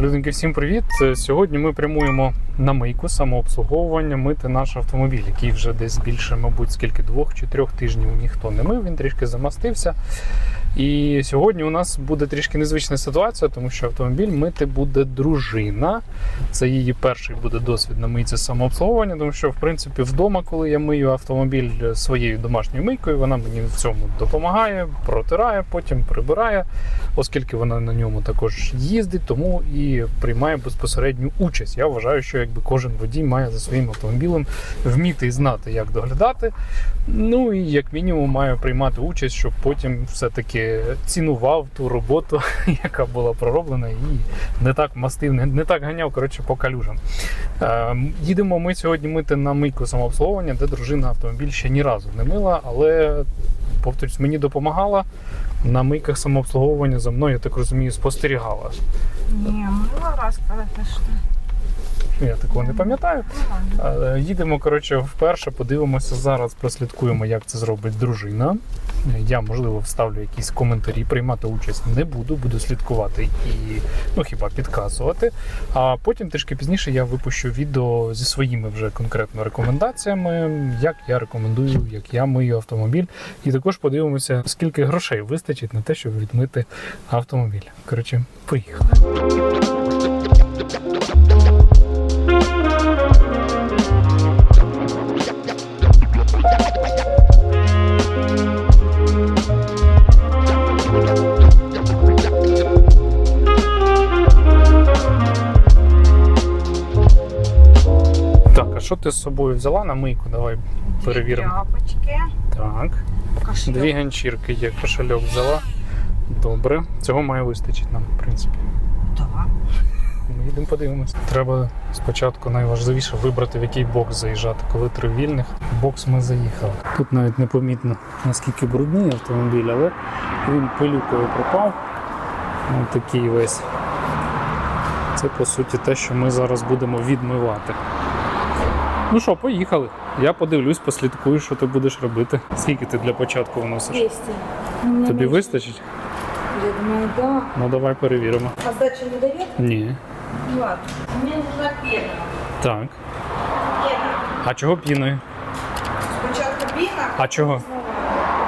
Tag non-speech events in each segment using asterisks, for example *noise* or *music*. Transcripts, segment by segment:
Людинки, всім привіт! Сьогодні ми прямуємо на мийку самообслуговування мити наш автомобіль, який вже десь більше, мабуть, скільки двох чи трьох тижнів ніхто не мив, він трішки замастився. І сьогодні у нас буде трішки незвична ситуація, тому що автомобіль мити буде дружина. Це її перший буде досвід на мийці самообслуговування, тому що, в принципі, вдома, коли я мию автомобіль своєю домашньою мийкою, вона мені в цьому допомагає, протирає, потім прибирає, оскільки вона на ньому також їздить, тому і приймає безпосередню участь. Я вважаю, що якби кожен водій має за своїм автомобілем вміти і знати, як доглядати. Ну і як мінімум має приймати участь, щоб потім все-таки цінував ту роботу, *laughs* яка була пророблена, і не так мастив, не, не так ганяв коротше, по калюжам. Е, їдемо ми сьогодні мити на мийку самообслуговування, де дружина автомобіль ще ні разу не мила, але повторюсь, мені допомагала. На мийках самообслуговування за мною, я так розумію, спостерігала. Ні, мила раз когда-то что. Я такого не пам'ятаю. Їдемо, коротше, вперше, подивимося зараз, прослідкуємо, як це зробить дружина. Я, можливо, вставлю якісь коментарі, приймати участь не буду, буду слідкувати і ну, хіба підказувати. А потім трішки пізніше я випущу відео зі своїми вже конкретно рекомендаціями, як я рекомендую, як я мию автомобіль. І також подивимося, скільки грошей вистачить на те, щоб відмити автомобіль. Коротше, поїхали. Що ти з собою взяла на мийку? Давай Две перевіримо. тряпочки, Так. кошелек. Дві ганчірки є, кошельок взяла. Добре, цього має вистачити нам, в принципі. Да. Ми їдемо подивимося. Треба спочатку найважливіше вибрати, в який бокс заїжджати. Коли три вільних, в бокс ми заїхали. Тут навіть непомітно, наскільки брудний автомобіль, але він пилюкою пропав. Ось такий весь. Це по суті те, що ми зараз будемо відмивати. Ну що, поїхали. Я подивлюсь, послідкую, що ти будеш робити. Скільки ти для початку вносиш? 200. Ну, Тобі меньше. вистачить? Я думаю, да. Ну давай перевіримо. А сдачу не дает? Ні. Ну ладно. Мне нужна пена. Так. Пена. А чого піною? Спочатку пена. А чого?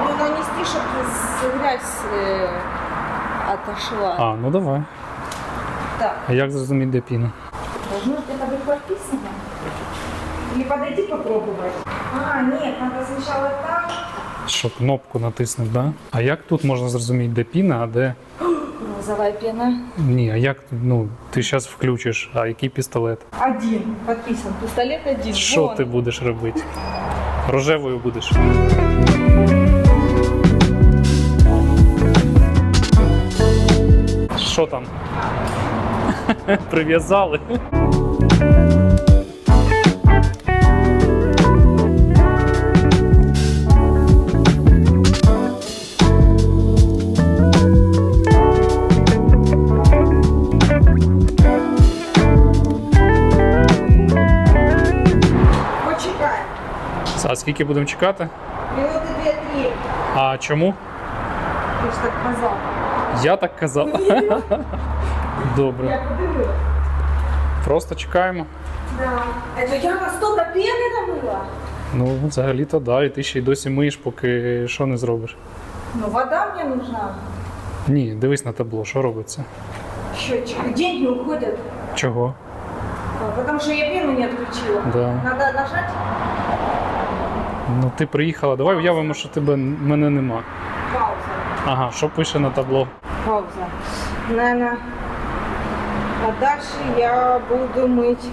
Ну, нанести, чтобы грязь э, отошла. А, ну давай. Так. А як зрозуміти, де піна? Должно где-то быть прописано. Или подойти попробовать. А, нет, надо сначала так. Що кнопку натиснув, да? А як тут можна зрозуміти, де піна, а де. Розовая пена. Ні, а як ну, ти зараз включиш, а який пістолет? Один. Подписан. Пистолет один. Що ти будеш робити? Рожевою будеш. Що там? *laughs* Прив'язали. скільки будемо чекати? Минуты две-три. А чому? Ти ж так казав. Я так казав. *laughs* Добре. Я подивилась. Просто чекаємо. Да. Это я вас столько пены намыла? Ну, взагалі-то да, і ти ще й досі миєш, поки що не зробиш. Ну, вода мне нужна. Ні, дивись на табло, що робиться. Счетчик. Деньги уходят. Чого? А, Потому что я пену не отключила. Да. Надо нажать Ну ти приїхала, давай уявимо, що тебе мене нема. пауза. Ага, що пише на табло? Пауза. Наверное. А дальше я буду мыть.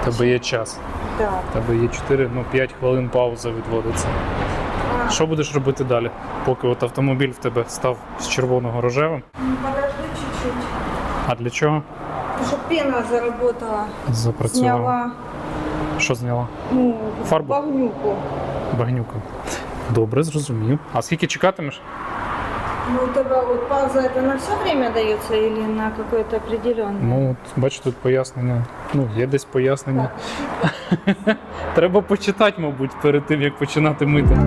В тебе є час. Так. В тебе є 4, ну 5 хвилин пауза відводиться. А, Що будеш робити далі? Поки от автомобіль в тебе став з червоного рожевим. ну, подожди чуть-чуть. А для чого? Чтобы пена заработала. Запрацював. Сняла. Що зняла? Ну, Фарбу? багнюку. Багнюка. Добре, зрозумів. А скільки чекатимеш? Ну, у тебе от пауза это на все время дається или на какое-то определенное? Ну, от, бачу, тут пояснення. Ну, є десь пояснення. *laughs* Треба почитати, мабуть, перед тим, як починати мити.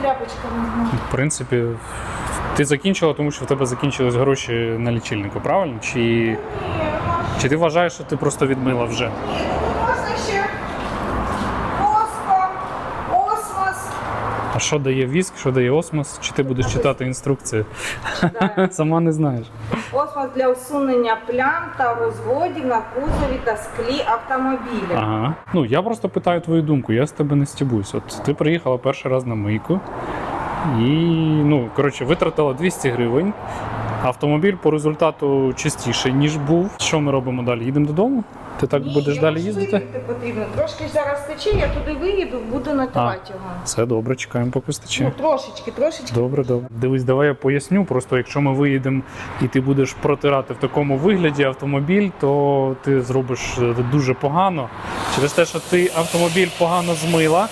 тряпочками. В принципі, ти закінчила, тому що в тебе закінчились гроші на лічильнику, правильно? Чи, Чи ти вважаєш, що ти просто відмила вже? Що дає віск, що дає осмос? Чи ти будеш читати інструкцію? *laughs* Сама не знаєш. Осмос для усунення плям та розводів на кузові та склі автомобіля. Ага. Ну я просто питаю твою думку, я з тебе не стібусь. От ти приїхала перший раз на мийку і ну коротше витратила 200 гривень. Автомобіль по результату чистіший, ніж був. Що ми робимо далі? Їдемо додому? Ти так Ні, будеш далі їздити? потрібно. Трошки ж зараз тече, я туди виїду, буду натирати його. Все добре, чекаємо, поки стече. Ну, трошечки, трошечки. Добре, добре. Дивись, давай я поясню. Просто якщо ми виїдемо і ти будеш протирати в такому вигляді автомобіль, то ти зробиш е, дуже погано. Через те, що ти автомобіль погано змила.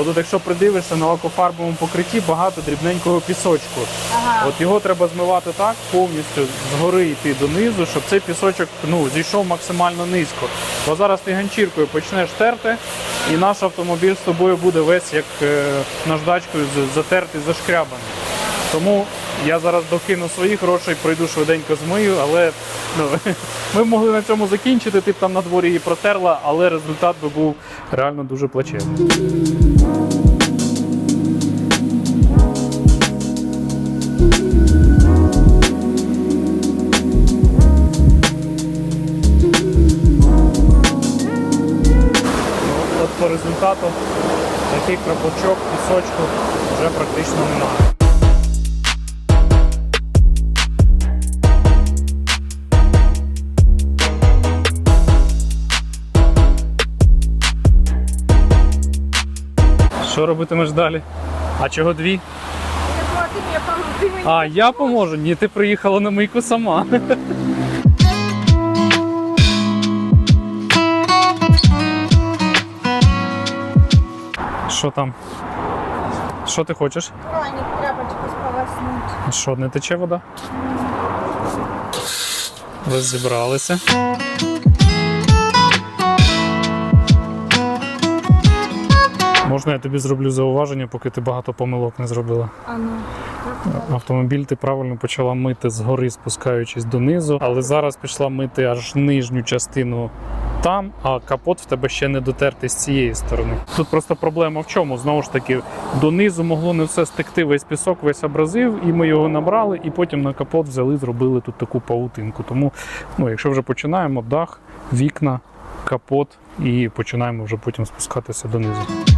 От от якщо придивишся на лакофарбовому покритті, багато дрібненького пісочку. Ага. От його треба змивати так, повністю згори йти донизу, щоб цей пісочок ну, зійшов максимально низько. Бо зараз ти ганчіркою почнеш терти, і наш автомобіль з тобою буде весь як е, наждачкою затертий, зашкрябаний. Тому я зараз докину своїх грошей, пройду швиденько змию, але ну, *laughs* ми могли на цьому закінчити. Ти б там на дворі її протерла, але результат би був реально дуже плачевний. Результату такий крапочок пісочку вже практично немає. Що робитимеш далі? А чого дві? А, я поможу. Ні, ти приїхала на мийку сама. Що там? Що ти хочеш? Краник, тряпочку сполоснути. Що, не тече вода? Ви зібралися. Можна я тобі зроблю зауваження, поки ти багато помилок не зробила. А ну. Автомобіль ти правильно почала мити згори, спускаючись донизу, але зараз пішла мити аж нижню частину там, а капот в тебе ще не дотертий з цієї сторони. Тут просто проблема в чому? Знову ж таки, донизу могло не все стекти, весь пісок, весь абразив, і ми його набрали, і потім на капот взяли, зробили тут таку паутинку. Тому, ну, якщо вже починаємо, дах, вікна, капот, і починаємо вже потім спускатися донизу.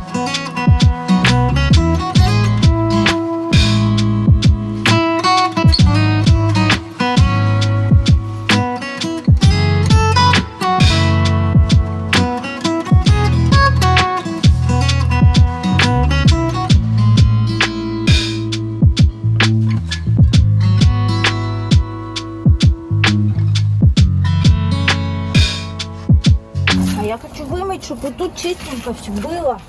Чистенько все было.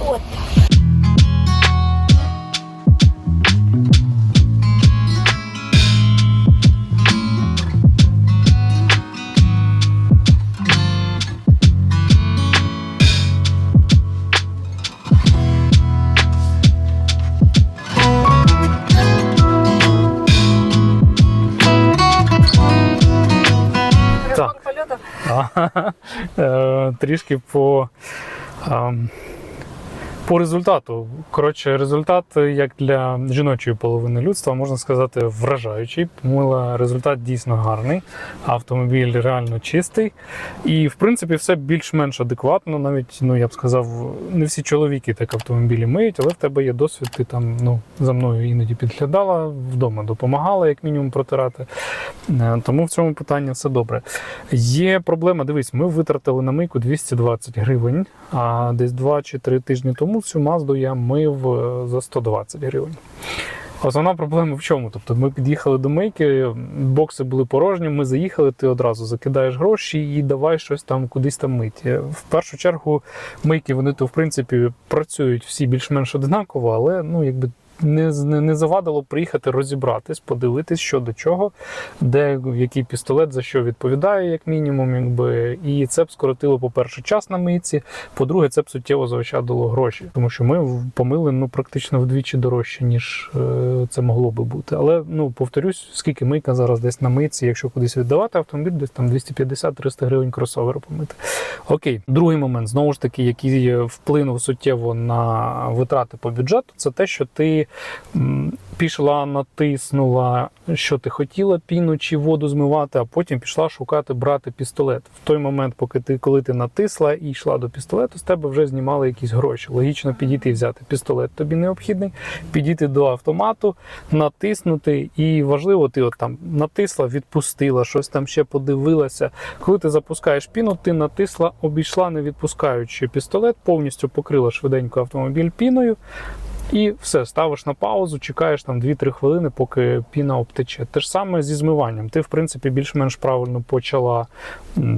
Вот. *laughs* трішки по, ам, по результату. Коротше, результат, як для жіночої половини людства, можна сказати, вражаючий. Помила результат дійсно гарний. Автомобіль реально чистий. І, в принципі, все більш-менш адекватно. Навіть, ну я б сказав, не всі чоловіки так автомобілі миють, але в тебе є досвід. Ти там ну, за мною іноді підглядала, вдома допомагала, як мінімум, протирати. Е, Тому в цьому питанні все добре. Є проблема, дивись, ми витратили на мийку 220 гривень, а десь 2 чи 3 тижні тому цю мазду я мив е, за 120 гривень. Основна проблема в чому? Тобто ми під'їхали до мийки, бокси були порожні, ми заїхали, ти одразу закидаєш гроші і давай щось там кудись там мити. В першу чергу мийки вони то в принципі працюють всі більш-менш однаково, але ну якби не, не, завадило приїхати розібратись, подивитись, що до чого, де який пістолет за що відповідає, як мінімум, якби. І це б скоротило, по-перше, час на митці, по-друге, це б суттєво заощадило гроші, тому що ми помили ну, практично вдвічі дорожче, ніж е, це могло би бути. Але ну повторюсь, скільки мийка зараз десь на митці, якщо кудись віддавати автомобіль, десь там 250-300 гривень кросовера помити. Окей, другий момент, знову ж таки, який вплинув суттєво на витрати по бюджету, це те, що ти пішла, натиснула, що ти хотіла піну чи воду змивати, а потім пішла шукати брати пістолет. В той момент, поки ти, коли ти натисла і йшла до пістолету, з тебе вже знімали якісь гроші. Логічно підійти і взяти пістолет тобі необхідний, підійти до автомату, натиснути. І важливо, ти от там натисла, відпустила, щось там ще подивилася. Коли ти запускаєш піну, ти натисла, обійшла, не відпускаючи пістолет, повністю покрила швиденько автомобіль піною. І все, ставиш на паузу, чекаєш там 2-3 хвилини, поки піна обтече. Те ж саме зі змиванням. Ти, в принципі, більш-менш правильно почала,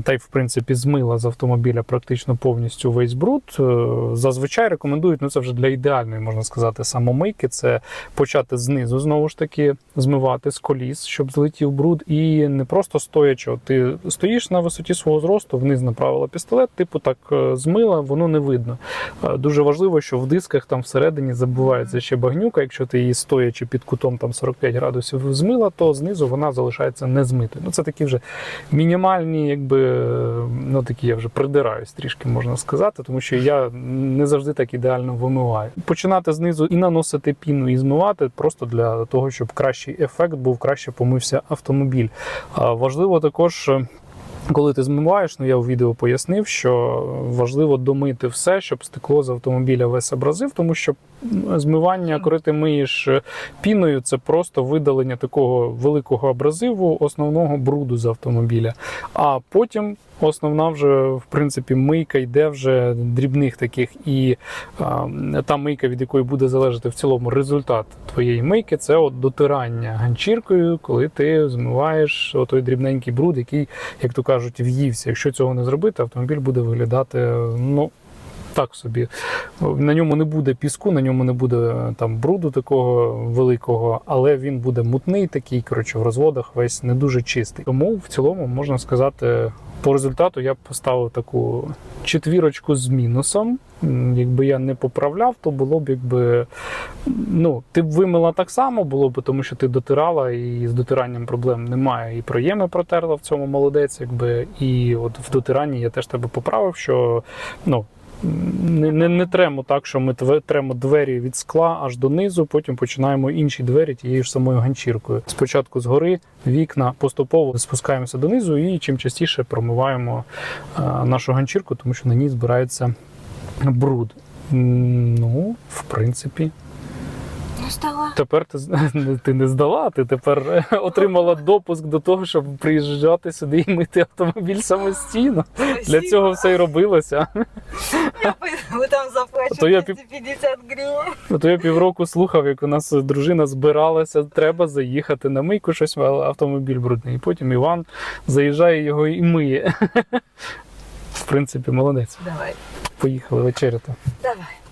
та й в принципі змила з автомобіля практично повністю весь бруд. Е, Зазвичай рекомендують, ну це вже для ідеальної, можна сказати, самомийки. Це почати знизу знову ж таки змивати з коліс, щоб злетів бруд, і не просто стоячи. Ти стоїш на висоті свого зросту, вниз направила пістолет, типу так е, змила, воно не видно. Е, Дуже важливо, що в дисках там всередині забувається ще багнюка. Якщо ти її стоячи під кутом там 45 градусів змила, то знизу вона залишається незмитою. Ну це такі вже мінімальні, якби ну такі я вже придираюсь трішки, можна сказати, тому що я не завжди так ідеально вимиваю. Починати знизу і наносити піну, і змивати просто для того, щоб кращий ефект був, краще помився автомобіль. Важливо також. Коли ти змиваєш, ну я у відео пояснив, що важливо домити все, щоб стекло з автомобіля весь абразив, тому що змивання, коли ти миєш е, піною, це просто видалення такого великого абразиву, основного бруду з автомобіля. А потім основна вже в принципі мийка йде вже дрібних таких, і а, та мийка, від якої буде залежати в цілому результат твоєї мийки, це от дотирання ганчіркою, коли ти змиваєш той дрібненький бруд, який, як то кажуть, в'ївся. Якщо цього не зробити, автомобіль буде виглядати ну. Так собі. На ньому не буде піску, на ньому не буде е, там бруду такого великого, але він буде мутний, такий, коротше, в розводах весь не дуже чистий. Тому в цілому можна сказати, по результату я б поставив таку четвірочку з мінусом. Якби я не поправляв, то було б якби ну, ти б вимила так само, було б, тому що ти дотирала, і з дотиранням проблем немає. І проєми протерла в цьому молодець, якби. І от в дотиранні я теж тебе поправив, що ну. Не, не, не тремо так, що ми тремо двері від скла аж донизу, потім починаємо інші двері тією ж самою ганчіркою. Спочатку згори вікна поступово спускаємося донизу і чим частіше промиваємо е, нашу ганчірку, тому що на ній збирається бруд. Ну, в принципі, Ну, стала. тепер ти, *laughs* ти не здала, ти тепер е, *laughs* отримала допуск до того, щоб приїжджати сюди і мити автомобіль самостійно. Для цього все і робилося. *laughs* Вы там заплачете То я пи- 250. Ну, То я півроку слухав, як у нас дружина збиралася, треба заїхати на мийку, щось автомобіль брудний. І потім Іван заїжджає його і миє. В принципі, молодець. Давай, Поїхали вечеряти. давай.